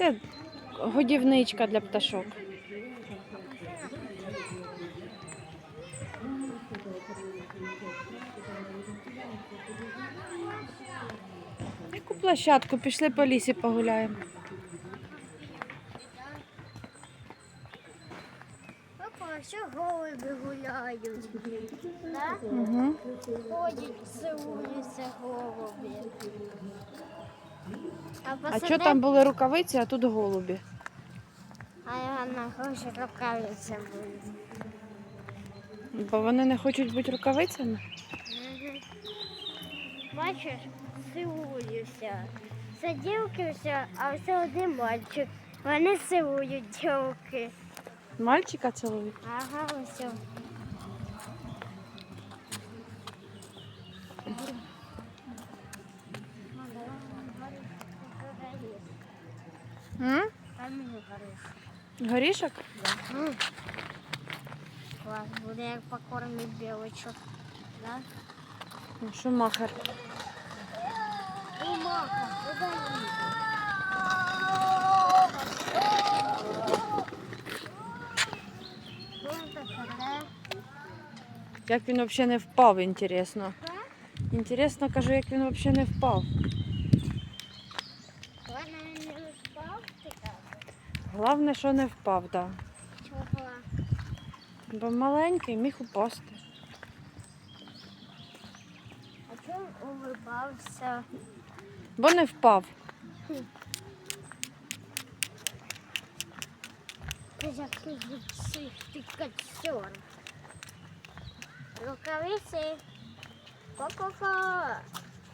Це годівничка для пташок. Яку площадку? Пішли по лісі погуляємо. Папа, що голуби гуляють? Да? Угу. Ходять, цілуються голуби. А, А що там були рукавиці, а тут голубі? А я на гроші рукавиці будуть. Бо вони не хочуть бути рукавицями. Бачиш, цілуюся. Це дівки все, а все один мальчик. Вони цілують дівки. Мальчика цілують. Ага, ось. Гориш. Горішок? М. Клас, буде як покормити білочок. Да? Ну, Шумахер. У мака, Як він взагалі не впав, інтересно. Інтересно, кажу, як він взагалі не впав. Вона не спав, ти? Головне, що не впав, так. Да. Чого? Бо маленький міг упасти. А чому улыбався? Бо не впав. Ти ти. Рукавиці. Ко-ко-ко.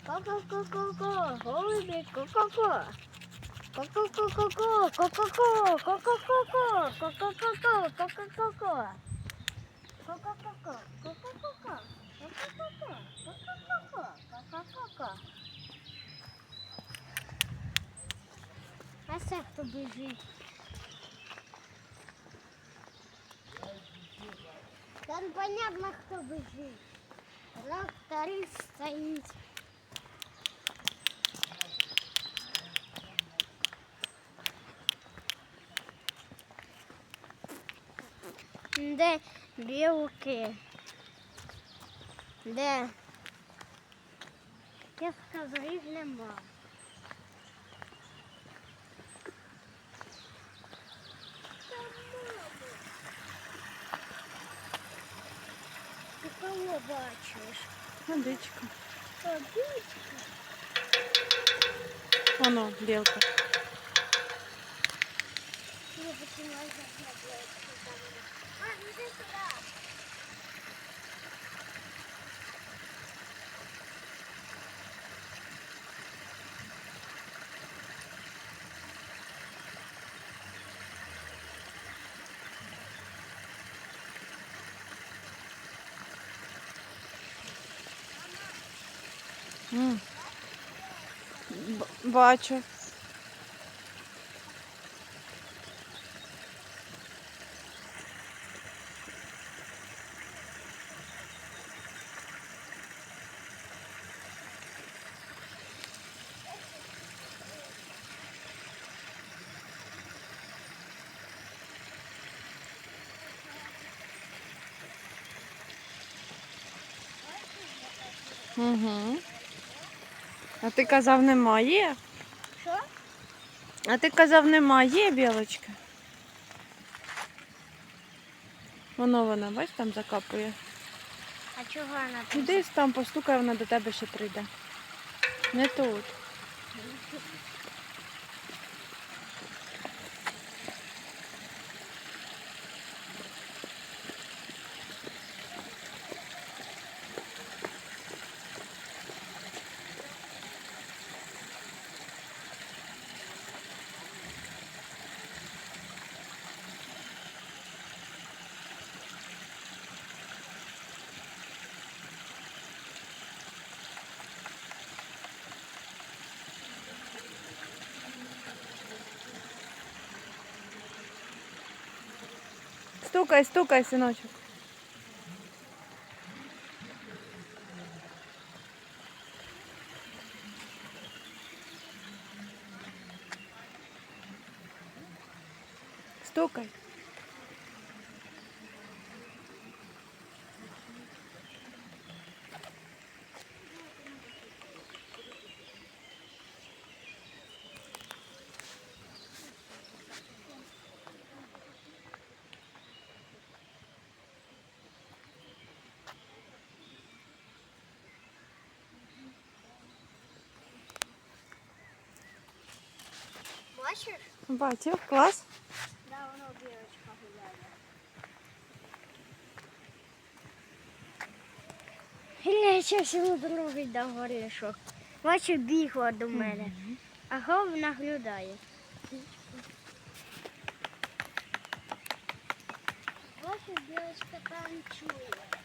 Ко-ко-ко-ко-ко. Голубі, ко-ко-ко. Ко-ко-ко-ко-ко, ко-ко-ко, ко-ко-ко-ко, ко-ко-ко-ко, ко-ко-ко-ко. Ко-ко-ко-ко, ко-ко-ко-ко, ко-ко-ко-ко, ко-ко-ко-ко, ко-ко-ко-ко. А сам кто бежит? Там понятно, кто бежит. Раз, второй стоит. Де білки? Де? Я сказав, їх нема. Ти кого бачиш? Водичка. Водичка. Воно, білка. Я починаю заглядати. Бачу. Угу. А ти казав, немає? Що? А ти казав, немає білочки. Воно вона, бач, там закапує. А чого вона там? Десь там постукає, вона до тебе ще прийде. Не тут. Стукай, стукай, синочок. Стукай. Бачиш? Бачив, клас. Да, воно білочка гуляє. Я ще всього другий до горішок. Бачу, бігла до мене, а гов наглядає. Бачу, білочка танцює.